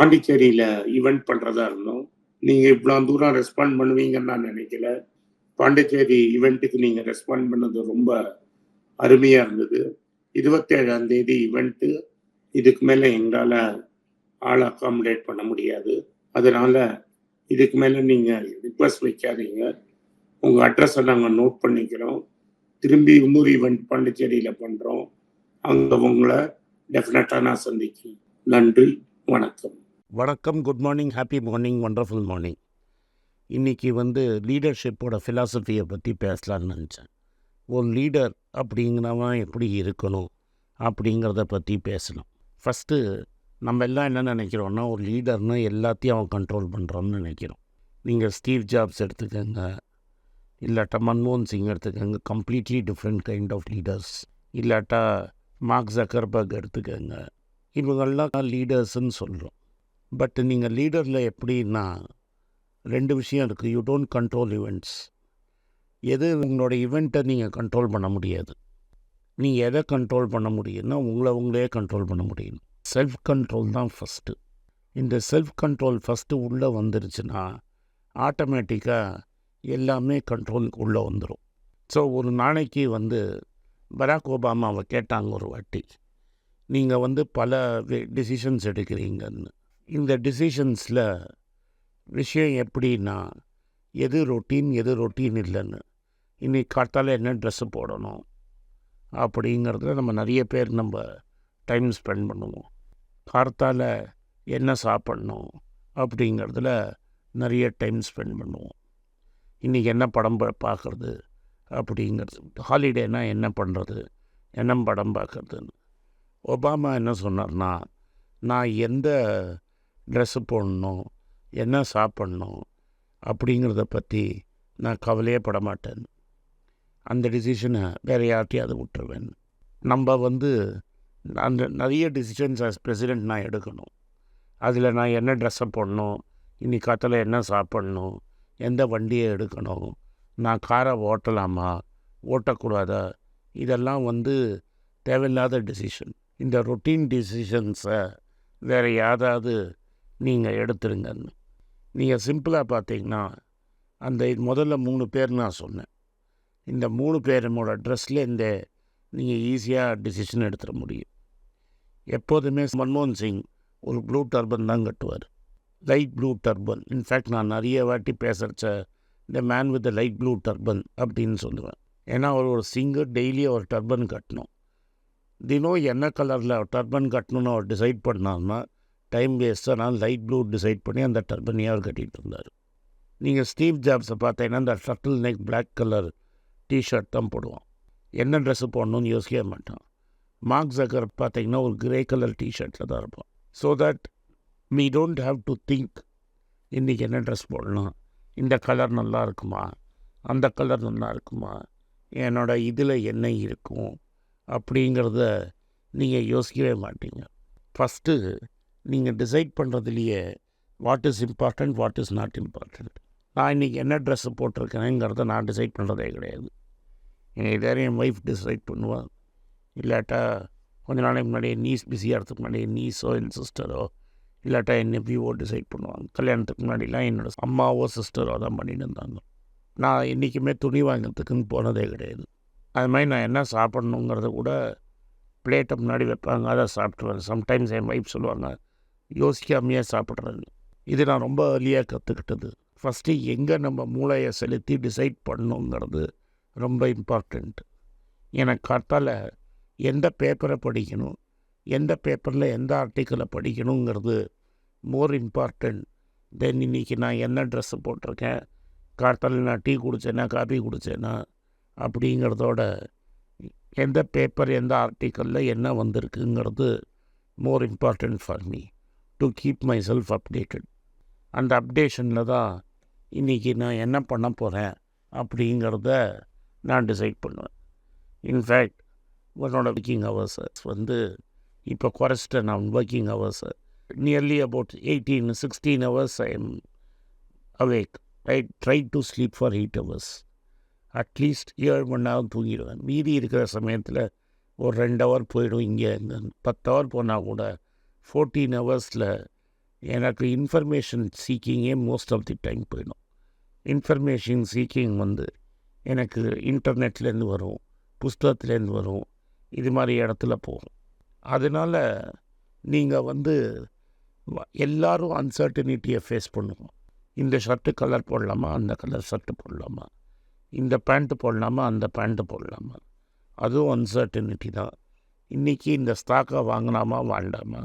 பாண்டிச்சேரியில் ஈவெண்ட் பண்ணுறதா இருந்தோம். நீங்கள் இவ்வளோ தூரம் ரெஸ்பாண்ட் பண்ணுவீங்கன்னு நான் நினைக்கல. பாண்டிச்சேரி ஈவெண்ட்டுக்கு நீங்கள் ரெஸ்பாண்ட் பண்ணது ரொம்ப அருமையாக இருந்தது. இருபத்தேழாம் தேதி ஈவெண்ட்டு இதுக்கு மேலே எங்களால் ஆள் அக்காமடேட் பண்ண முடியாது. அதனால் இதுக்கு மேலே நீங்கள் ரிக்வஸ்ட் வைக்காதீங்க. உங்கள் அட்ரஸை நாங்கள் நோட் பண்ணிக்கிறோம். திரும்பி இன்னொரு ஈவெண்ட் பாண்டிச்சேரியில் பண்ணுறோம் அங்கே உங்களை டெஃபினட்டாக நான் சந்திக்கிறேன். நன்றி வணக்கம். வணக்கம் good morning happy morning wonderful morning இன்றைக்கி வந்து லீடர்ஷிப்போட ஃபிலாசபியை பற்றி பேசலான்னு நினச்சேன். ஒரு லீடர் அப்படிங்கிறவன் எப்படி இருக்கணும் அப்படிங்கிறத பற்றி பேசணும். ஃபஸ்ட்டு நம்ம எல்லாம் என்ன நினைக்கிறோன்னா ஒரு லீடர்னு எல்லாத்தையும் அவன் கண்ட்ரோல் பண்ணுறான்னு நினைக்கிறோம். நீங்கள் ஸ்டீவ் ஜாப்ஸ் எடுத்துக்கோங்க இல்லாட்டா மன்மோகன் சிங் எடுத்துக்கோங்க completely different kind of leaders இல்லாட்டா மார்க் ஜக்கர்பர்க் எடுத்துக்கோங்க. இவங்கெல்லாம் லீடர்ஸ்ன்னு சொல்கிறோம் பட் நீங்கள் லீடரில் எப்படின்னா ரெண்டு விஷயம் இருக்குது யூ டோன்ட் கண்ட்ரோல் ஈவெண்ட்ஸ் எது உங்களோட ஈவெண்ட்டை நீங்கள் கண்ட்ரோல் பண்ண முடியாது. நீங்கள் எதை கண்ட்ரோல் பண்ண முடியும்னா உங்களை உங்களே கண்ட்ரோல் பண்ண முடியும். செல்ஃப் கண்ட்ரோல் தான் ஃபஸ்ட்டு இந்த செல்ஃப் கண்ட்ரோல் ஃபஸ்ட்டு உள்ளே வந்துருச்சுன்னா ஆட்டோமேட்டிக்காக எல்லாமே கண்ட்ரோலுக்கு உள்ளே வந்துடும் ஸோ ஒரு நாளைக்கு வந்து பராக் ஒபாமாவை கேட்டாங்க ஒரு வாட்டி. நீங்கள் வந்து பல டிசிஷன்ஸ் எடுக்கிறீங்கன்னு. இந்த டிசிஷன்ஸில் விஷயம் எப்படின்னா எது ரொட்டீன் எது ரொட்டீன் இல்லைன்னு. இன்றைக்கி காத்தால் என்ன ட்ரெஸ்ஸு போடணும் அப்படிங்கிறதுல நம்ம நிறைய பேர் நம்ம டைம் ஸ்பெண்ட் பண்ணுவோம். கார்த்தால என்ன சாப்பிட்ணும் அப்படிங்கிறதுல நிறைய டைம் ஸ்பெண்ட் பண்ணுவோம். இன்றைக்கி என்ன படம் பார்க்குறது அப்படிங்கிறது. ஹாலிடேனா என்ன பண்ணுறது என்ன படம் பார்க்கறதுன்னு. ஒபாமா என்ன சொன்னார்னா நான் எந்த ட்ரெஸ்ஸு போடணும் என்ன சாப்பிட்ணும் அப்படிங்கிறத பற்றி நான் கவலையே பட மாட்டேன். அந்த டிசிஷனை வேறு யார்ட்டையாவது விட்டுருவேன். நம்ம வந்து அந்த நிறைய டிசிஷன்ஸ் ஆஸ் பிரசிடெண்ட் நான் எடுக்கணும். அதில் நான் என்ன ட்ரெஸ்ஸை போடணும் இன்னைக்கு காத்தில் என்ன சாப்பிட்ணும் எந்த வண்டியை எடுக்கணும் நான் காரை ஓட்டலாமா ஓட்டக்கூடாதா இதெல்லாம் வந்து தேவையில்லாத டிசிஷன் இந்த ரொட்டீன் டிசிஷன்ஸை வேறு யாராவது நீங்கள் எடுத்துருங்கன்னு. நீங்கள் சிம்பிளாக பார்த்தீங்கன்னா அந்த இது முதல்ல மூணு பேர் நான் சொன்னேன். இந்த மூணு பேருமோட ட்ரெஸ்லேருந்தே நீங்கள் ஈஸியாக டிசிஷன் எடுத்துட முடியும். எப்போதுமே மன்மோகன் சிங் ஒரு ப்ளூ டர்பன் தான் கட்டுவார். லைட் ப்ளூ டர்பன் இன்ஃபேக்ட் நான் நிறைய வாட்டி பேசுகிறச்ச இந்த man with light blue turban அப்படின்னு சொல்லுவேன். ஏன்னா அவர் ஒரு சிங்கர் டெய்லி ஒரு டர்பன் கட்டணும். தினம் என்ன கலரில் டர்பன் கட்டணும்னு அவர் டிசைட் பண்ணார்னா டைம் வேஸ்ட்டாக நான் லைட் ப்ளூ டிசைட் பண்ணி அந்த டர்பனையே அவர் கட்டிகிட்டு இருந்தார். நீங்கள் ஸ்டீவ் ஜாப்ஸை பார்த்தீங்கன்னா அந்த shuttle neck black colour T-shirt தான் போடுவோம் என்ன ட்ரெஸ்ஸு போடணும்னு யோசிக்கவே மாட்டான். மார்க் ஜக்கர் பார்த்தீங்கன்னா ஒரு கிரே கலர் டிஷர்ட்டில் தான் இருப்போம் so that me don't have to think இன்றைக்கி என்ன ட்ரெஸ் போடணும் இந்த கலர் நல்லா இருக்குமா அந்த கலர் நல்லா இருக்குமா என்னோட இதில் என்ன இருக்கும் அப்படிங்கிறத நீங்கள் யோசிக்கவே மாட்டீங்க. ஃபஸ்ட்டு நீங்கள் decide பண்ணுறதுலையே what is important what is not important நான் இன்றைக்கி என்ன ட்ரெஸ்ஸு போட்டிருக்கேங்கிறத நான் டிசைட் பண்ணுறதே கிடையாது. எனக்கு இதாரும் என் ஒய்ஃப் டிசைட் பண்ணுவாள் இல்லாட்டா கொஞ்ச நாளைக்கு முன்னாடி நீஸ் பிஸியாக இருக்கிறதுக்கு முன்னாடி நீஸோ என் சிஸ்டரோ இல்லாட்டா என் நெப்பியோ டிசைட் பண்ணுவாங்க. கல்யாணத்துக்கு முன்னாடிலாம் என்னோட அம்மாவோ சிஸ்டரோ தான் பண்ணிட்டு இருந்தாங்க. நான் என்றைக்குமே துணி வாங்கிறதுக்குன்னு போனதே கிடையாது. அது மாதிரி நான் என்ன சாப்பிட்ணுங்கிறத கூட பிளேட்டை முன்னாடி வைப்பாங்க அதை சாப்பிட்ருவேன் சம்டைம்ஸ் என் ஒய்ஃப் சொல்லுவாங்க யோசிக்காமையே சாப்பிட்றது. இது நான் ரொம்ப ஏர்லியாக கற்றுக்கிட்டது ஃபஸ்ட்டு எங்கே நம்ம மூளையை செலுத்தி டிசைட் பண்ணணுங்கிறது ரொம்ப இம்பார்ட்டண்ட் எனக்கு காத்தால எந்த பேப்பரை படிக்கணும் எந்த பேப்பரில் எந்த ஆர்டிக்கலை படிக்கணுங்கிறது மோர் இம்பார்ட்டண்ட் தென் இன்னைக்கு நான் என்ன ட்ரெஸ்ஸு போட்டிருக்கேன் கார்த்தால் நான் டீ குடித்தேன்னா காபி குடித்தேன்னா அப்படிங்கிறதோட எந்த பேப்பர் எந்த ஆர்டிக்கலில் என்ன வந்திருக்குங்கிறது more important for me to keep my self updated அந்த அப்டேஷனில் தான் இன்றைக்கி நான் என்ன பண்ண போகிறேன் அப்படிங்கிறத நான் டிசைட் பண்ணுவேன். இன்ஃபேக்ட் உன்னோட ஒர்க்கிங் ஹவர்ஸை வந்து இப்போ குறைச்சிட்டேன். நான் working ஹவர்ஸை nearly about eighteen sixteen hours I am awake I try to sleep for eight hours at least ஏழு மணி நேரம் தூங்கிடுவேன். மீதி இருக்கிற சமயத்தில் ஒரு ரெண்டு ஹவர் போயிடும். இங்கே இங்கே பத்து ஹவர் போனால் கூட ஃபோர்டீன் ஹவர்ஸில் எனக்கு இன்ஃபர்மேஷன் சீக்கிங்கே மோஸ்ட் ஆஃப் தி டைம் போயிடும். இன்ஃபர்மேஷன் சீக்கிங் வந்து எனக்கு இன்டர்நெட்லேருந்து வரும் புஸ்தகத்துலேருந்து வரும் இது மாதிரி இடத்துல போகும். அதனால் நீங்கள் வந்து எல்லோரும் எல்லாரும் அன்சர்டனிட்டியை ஃபேஸ் பண்ணுவோம் இந்த ஷர்ட்டு கலர் போடலாமா அந்த கலர் ஷர்ட்டு போடலாமா இந்த பேண்ட்டு போடலாமா அந்த பேண்ட்டு போடலாமா. அதுவும் அன்சர்டனிட்டி தான். இன்றைக்கி இந்த ஸ்டாக்கை வாங்கினாமா வேண்டாமா?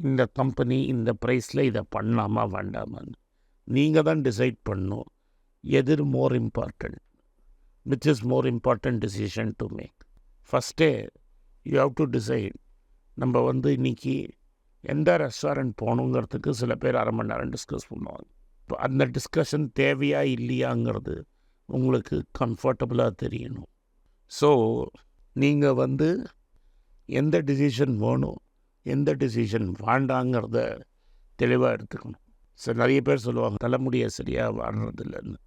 இந்த கம்பெனி இந்த ப்ரைஸில் இதை பண்ணலாமா வேண்டாமான்னு. நீங்கள் தான் டிசைட் பண்ணணும். எதிர் more important which is more important decision to make ஃபஸ்ட்டே யூ ஹவ் டு டிசைட் நம்ம வந்து இன்னைக்கு எந்த ரெஸ்டாரண்ட் போகணுங்கிறதுக்கு சில பேர் அரை மணி நேரம் டிஸ்கஸ் பண்ணுவாங்க. இப்போ அந்த டிஸ்கஷன் தேவையா இல்லையாங்கிறது உங்களுக்கு கம்ஃபர்டபுளாக தெரியணும். ஸோ நீங்கள் வந்து எந்த டிசிஷன் வேணும்? எந்த டிசிஷன் வேண்டாங்கிறத தெளிவாக எடுத்துக்கணும். சார் நிறைய பேர் சொல்லுவாங்க தலைமுடியை சரியாக வாடுறதில்லன்னு.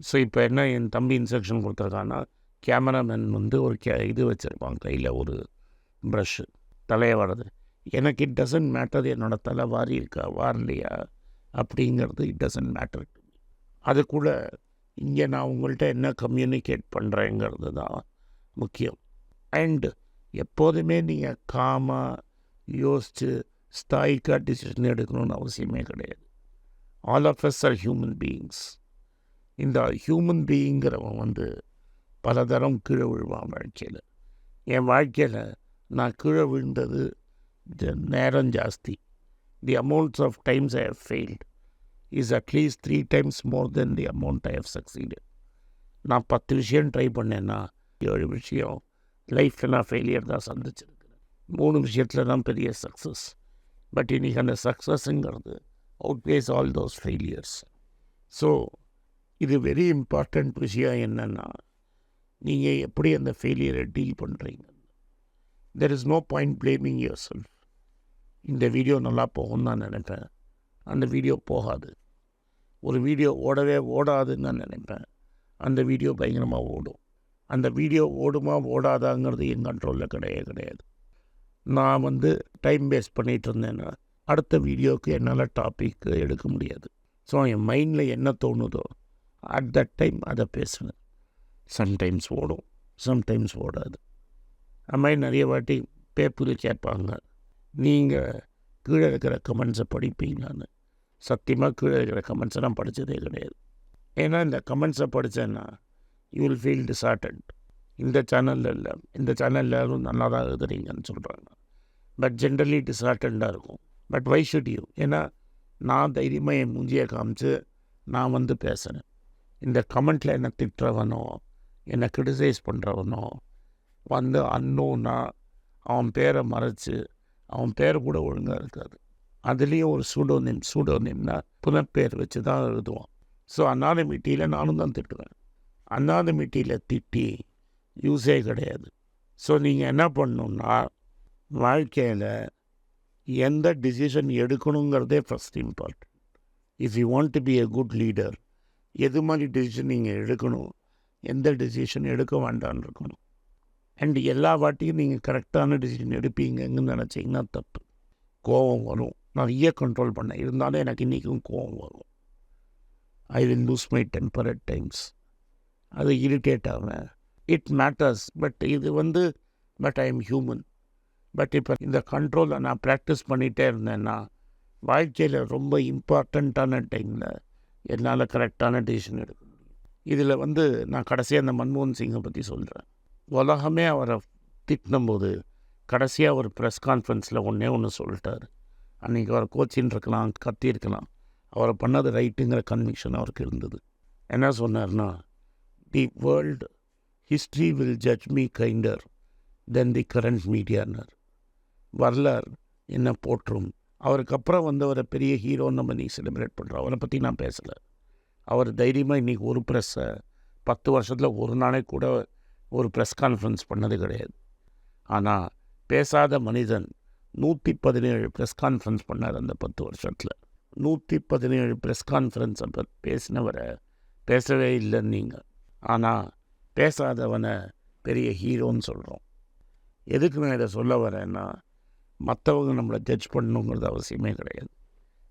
ஸோ இப்போ என்ன என் தம்பி இன்ஸ்ட்ரக்ஷன் கொடுத்துருக்கான்னா கேமராமேன் வந்து ஒரு கே இது வச்சுருப்பான் கையில் ஒரு ப்ரஷ்ஷு தலையை வர்றது எனக்கு இட் டசன்ட் மேட்டர் என்னோடய தலை வாரி இருக்கா வாரலையா? அப்படிங்கிறது இட் டசன்ட் மேட்டர் அதுக்குள்ள இங்கே நான் உங்கள்கிட்ட என்ன கம்யூனிகேட் பண்ணுறேங்கிறது தான் முக்கியம். அண்டு எப்போதுமே நீங்கள் காமாக யோசித்து ஸ்தாயிக்காக டிசிஷன் எடுக்கணும்னு அவசியமே கிடையாது. All of us are human beings இந்த ஹியூமன் பீயிங்கிறவன் வந்து பலதரம் கீழே விழுவான் வாழ்க்கையில். என் வாழ்க்கையில் நான் கீழே விழுந்தது நேரம் ஜாஸ்தி. The amounts of times I have failed is at least three times more than the amount I have succeed நான் பத்து விஷயம் ட்ரை பண்ணேன்னா ஏழு விஷயம். லைஃப்பில் நான் ஃபெயிலியர் தான் சந்திச்சிருக்கிறேன் மூணு விஷயத்தில் தான் பெரிய சக்ஸஸ் பட் இன்றைக்கி அந்த சக்ஸஸ்ங்கிறது outweighs all those failures so இது வெரி இம்பார்ட்டண்ட் விஷயம் என்னென்னா நீங்கள் எப்படி அந்த ஃபெயிலியரை டீல் பண்ணுறீங்க there is no point blaming your self இந்த வீடியோ நல்லா போகும்னு நான் நினைப்பேன். அந்த வீடியோ போகாது. ஒரு வீடியோ ஓடவே ஓடாதுன்னு நான் நினைப்பேன். அந்த வீடியோ பயங்கரமாக ஓடும். அந்த வீடியோ ஓடுமா ஓடாதாங்கிறது என் கண்ட்ரோலில் கிடையவே கிடையாது. நான் வந்து டைம் வேஸ்ட் பண்ணிகிட்டு இருந்தேன்னா அடுத்த வீடியோவுக்கு என்னால் டாபிக் எடுக்க முடியாது. ஸோ என் மைண்டில் என்ன தோணுதோ அட் தட் டைம் அதை பேசுவேன். சம்டைம்ஸ் ஓடும். சம்டைம்ஸ் ஓடாது. அது மாதிரி நிறைய வாட்டி பேப்பரில் கேட்பாங்க. நீங்கள் கீழே இருக்கிற கமெண்ட்ஸை படிப்பீங்களான்னு. சத்தியமாக கீழே இருக்கிற கமெண்ட்ஸை நான் படித்ததே கிடையாது. ஏன்னா இந்த கமெண்ட்ஸை படித்தேன்னா யூ வில் ஃபீல் டிசார்டன்ட் இந்த சேனலில் இல்லை. இந்த சேனலில் யாரும் நல்லா தான் எழுதுறீங்கன்னு சொல்கிறாங்க பட் ஜென்ரலி டிசார்டண்டாக இருக்கும். பட் வை ஷுட் யூ ஏன்னா நான் தைரியமாக என் மூஞ்சியை காமிச்சு நான் வந்து பேசுகிறேன் இந்த கமெண்ட்டில் என்னை திட்டுறவனோ என்னை கிரிட்டிசைஸ் பண்ணுறவனோ வந்து அன்னோன்னா அவன் பேரை மறைச்சு அவன் பேர் கூட ஒழுங்காக இருக்காது. அதுலேயும் ஒரு சூடோனிம் சூடோனிம்னா புனப்பேர் வச்சு தான் எழுதுவான். ஸோ அன்னாதமிட்டியில் நானும் தான் திட்டுவேன். அன்னாதமிட்டியில் திட்டி யூஸே கிடையாது. ஸோ நீங்கள் என்ன பண்ணணுன்னா வாழ்க்கையில் எந்த decision எடுக்கணுங்கிறதே first important if you want to be a good leader எது மாதிரி டிசிஷன் நீங்கள் எடுக்கணும் எந்த டிசிஷன் எடுக்க வேண்டாம்னு இருக்கணும். அண்ட் எல்லா வாட்டியும் நீங்கள் கரெக்டான டிசிஷன் எடுப்பீங்கன்னு நினச்சிங்கன்னா தப்பு. கோபம் வரும். நிறைய கண்ட்ரோல் பண்ணேன். இருந்தாலும் எனக்கு இன்றைக்கும் கோபம் வரும். I will lose my temper at times அது இரிட்டேட் ஆவேன். இட் மேட்டர்ஸ் பட் இது வந்து but I am human but இப்போ இந்த கண்ட்ரோலை நான் ப்ராக்டிஸ் பண்ணிகிட்டே இருந்தேன்னா வாழ்க்கையில் ரொம்ப இம்பார்ட்டண்ட்டான டைமில் என்னால் கரெக்டான டிசிஷன் எடுக்க முடியும். இதில் வந்து நான் கடைசியாக அந்த மன்மோகன் சிங்கை பற்றி சொல்கிறேன் உலகமே அவரை திட்டினும்போது கடைசியாக ஒரு ப்ரெஸ் கான்ஃபரன்ஸில் ஒன்றே ஒன்று சொல்லிட்டார். அன்றைக்கி அவர் கோச்சின்னு இருக்கலாம் கத்தியிருக்கலாம் அவரை பண்ணது ரைட்டுங்கிற கன்விக்ஷன் அவருக்கு இருந்தது. என்ன சொன்னார்னா the world history will judge me kinder than the current மீடியானர் வரலாறு என்ன போற்றும்? அவருக்கு அப்புறம் வந்தவரை பெரிய ஹீரோன்னு நம்ம நீ செலிப்ரேட் பண்ணுறோம் அவரை பற்றி நான் பேசலை. அவர் தைரியமாக இன்றைக்கி ஒரு ப்ரெஸ்ஸை பத்து வருஷத்தில் ஒரு நாளே கூட ஒரு ப்ரெஸ் கான்ஃபரன்ஸ் பண்ணது கிடையாது. ஆனால் பேசாத மனிதன் நூற்றி பதினேழு ப்ரெஸ் கான்ஃபரன்ஸ் பண்ணார் அந்த பத்து வருஷத்தில். நூற்றி பதினேழு ப்ரெஸ் கான்ஃபரன்ஸை பேசினவரை பேசவே இல்லை நீங்கள் ஆனால் பேசாதவனை பெரிய ஹீரோன்னு சொல்கிறோம் எதுக்கு நான் இதை சொல்ல வரேன்னா மற்றவங்க நம்மளை ஜட்ஜ் பண்ணணுங்கிறது அவசியமே கிடையாது.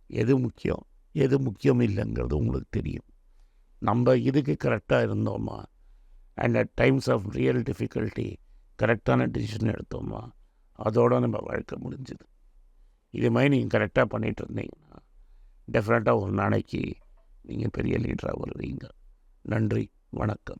எது முக்கியம்? எது முக்கியம் இல்லைங்கிறது உங்களுக்கு தெரியும். நம்ம இதுக்கு கரெக்டாக இருந்தோமா? And at times of real difficulty கரெக்டான டிசிஷன் எடுத்தோமா? அதோடு நம்ம வாழ்க்கை முடிஞ்சுது. இது மாதிரி நீங்கள் கரெக்டாக பண்ணிகிட்டு இருந்தீங்கன்னா டெஃபினட்டாக ஒரு நாளைக்கு நீங்கள் பெரிய லீடராக வருவீங்க. நன்றி வணக்கம்.